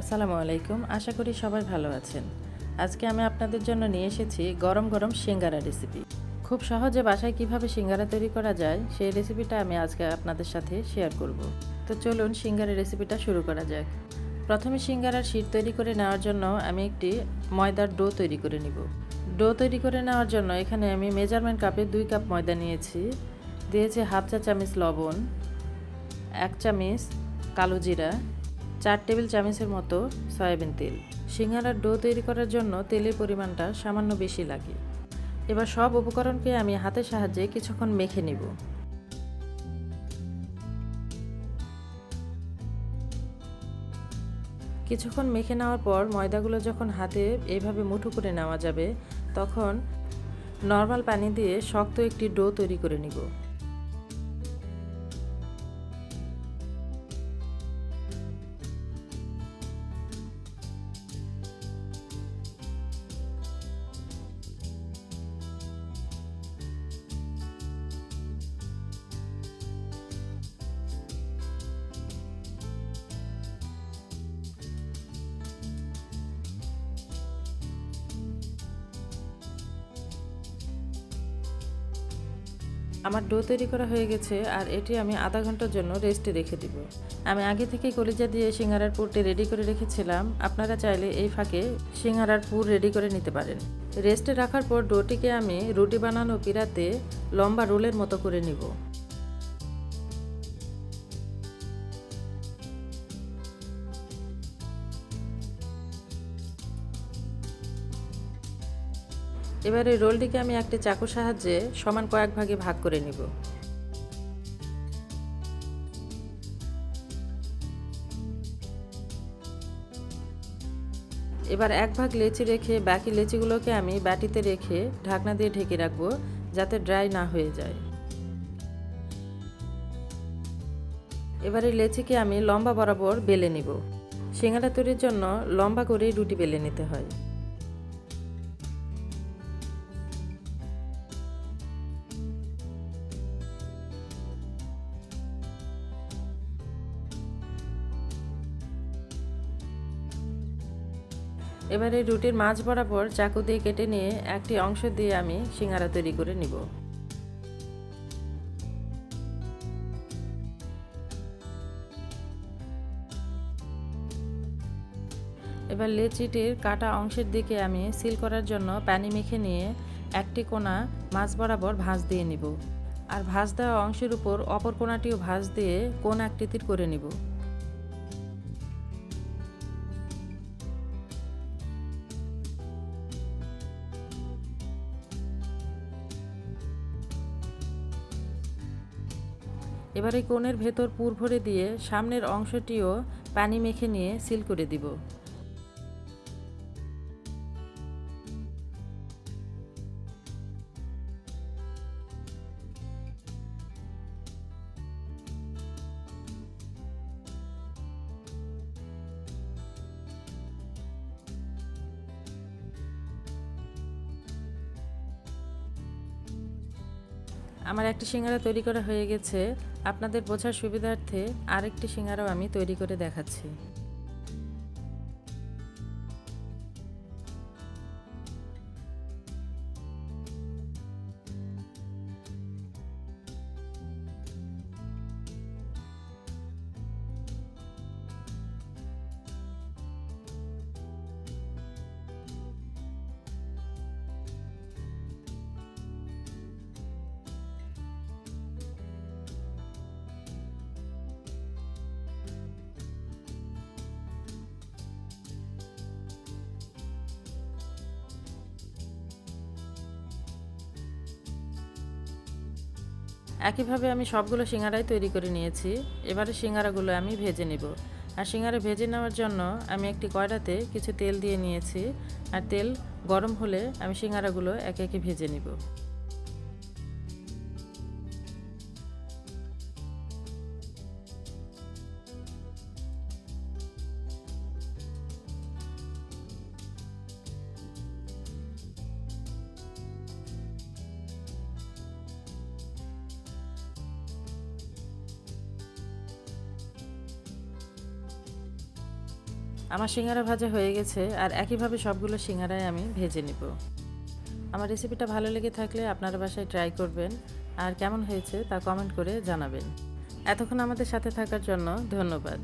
আসসালামু আলাইকুম, আশা করি সবাই ভালো আছেন। আজকে আমি আপনাদের জন্য নিয়ে এসেছি গরম গরম সিঙ্গারা রেসিপি। খুব সহজে বাসায় কীভাবে সিঙ্গারা তৈরি করা যায়, সেই রেসিপিটা আমি আজকে আপনাদের সাথে শেয়ার করব। তো চলুন সিঙ্গারা রেসিপিটা শুরু করা যাক। প্রথমে সিঙ্গারার শীট তৈরি করে নেওয়ার জন্য আমি একটি ময়দার ডো তৈরি করে নিব। ডো তৈরি করে নেওয়ার জন্য এখানে আমি মেজারমেন্ট কাপে দুই কাপ ময়দা নিয়েছি। দিয়েছি হাফ চা চামচ লবণ, এক চামচ কালো জিরা চার টেবিল চামচের মতো সয়াবিন তেল। সিঙ্গারার ডো তৈরি করার জন্য তেলের পরিমাণটা সামান্য বেশি লাগে। এবার সব উপকরণকে আমি হাতের সাহায্যে কিছুক্ষণ মেখে নিব। কিছুক্ষণ মেখে নেওয়ার পর ময়দাগুলো যখন হাতে এইভাবে মুঠো করে নেওয়া যাবে, তখন নর্মাল পানি দিয়ে শক্ত একটি ডো তৈরি করে নিব। আমার ডো তৈরি করা হয়ে গেছে আর এটি আমি আধা ঘণ্টার জন্য রেস্টে রেখে দিব। আমি আগে থেকে কলিজা দিয়ে সিঙ্গারার পুরটি রেডি করে রেখেছিলাম। আপনারা চাইলে এই ফাঁকে সিঙ্গারার পুর রেডি করে নিতে পারেন। রেস্টে রাখার পর ডোটিকে আমি রুটি বানানো পিরাতে লম্বা রোলের মতো করে নিব। এবার এই রোলটিকে আমি একটি চাকুর সাহায্যে সমান কয়েক ভাগে ভাগ করে নিব। এবার এক ভাগ লেচি রেখে বাকি লেচিগুলোকে আমি বাটিতে রেখে ঢাকনা দিয়ে ঢেকে রাখব যাতে ড্রাই না হয়ে যায়। এবার এই লেচিকে আমি লম্বা বরাবর বেলে নিব। সিঙ্গারা তৈরির জন্য লম্বা করে রুটি বেলে নিতে হয়। এবারে রুটির মাছ বরাবর চাকু দিয়ে কেটে নিয়ে একটি অংশ দিয়ে আমি সিঙ্গারা তৈরি করে নিব। এবার লেচিটির কাটা অংশের দিকে আমি সিল করার জন্য পানি মেখে নিয়ে একটি কোনা মাছ বরাবর ভাঁজ দিয়ে নিব। আর ভাঁজ দেওয়া অংশের উপর অপর কোনাটিও ভাঁজ দিয়ে কোন আকৃতির করে নিব। এবার কোণের ভেতর পুর ভরে দিয়ে সামনের অংশটিও পানি মেখে নিয়ে সিল করে দিব। আমার একটি সিঙ্গারা তৈরি করা হয়ে গেছে। আপনাদের বোঝার সুবিধার্থে আরেকটি সিঙ্গারাও আমি তৈরি করে দেখাচ্ছি। একইভাবে আমি সবগুলো সিঙ্গারাই তৈরি করে নিয়েছি। এবারে সিঙ্গারাগুলো আমি ভেজে নিব। আর সিঙ্গারা ভেজে নেওয়ার জন্য আমি একটি কয়লাতে কিছু তেল দিয়ে নিয়েছি। আর তেল গরম হলে আমি সিঙ্গারাগুলো একে একে ভেজে নিব। আমার সিঙ্গারা ভাজা হয়ে গেছে আর একইভাবে সবগুলো সিঙ্গারাই আমি ভেজে নিব। আমার রেসিপিটা ভালো লেগে থাকলে আপনারা বাসায় ট্রাই করবেন। আর কেমন হয়েছে তা কমেন্ট করে জানাবেন। এতক্ষণ আমাদের সাথে থাকার জন্য ধন্যবাদ।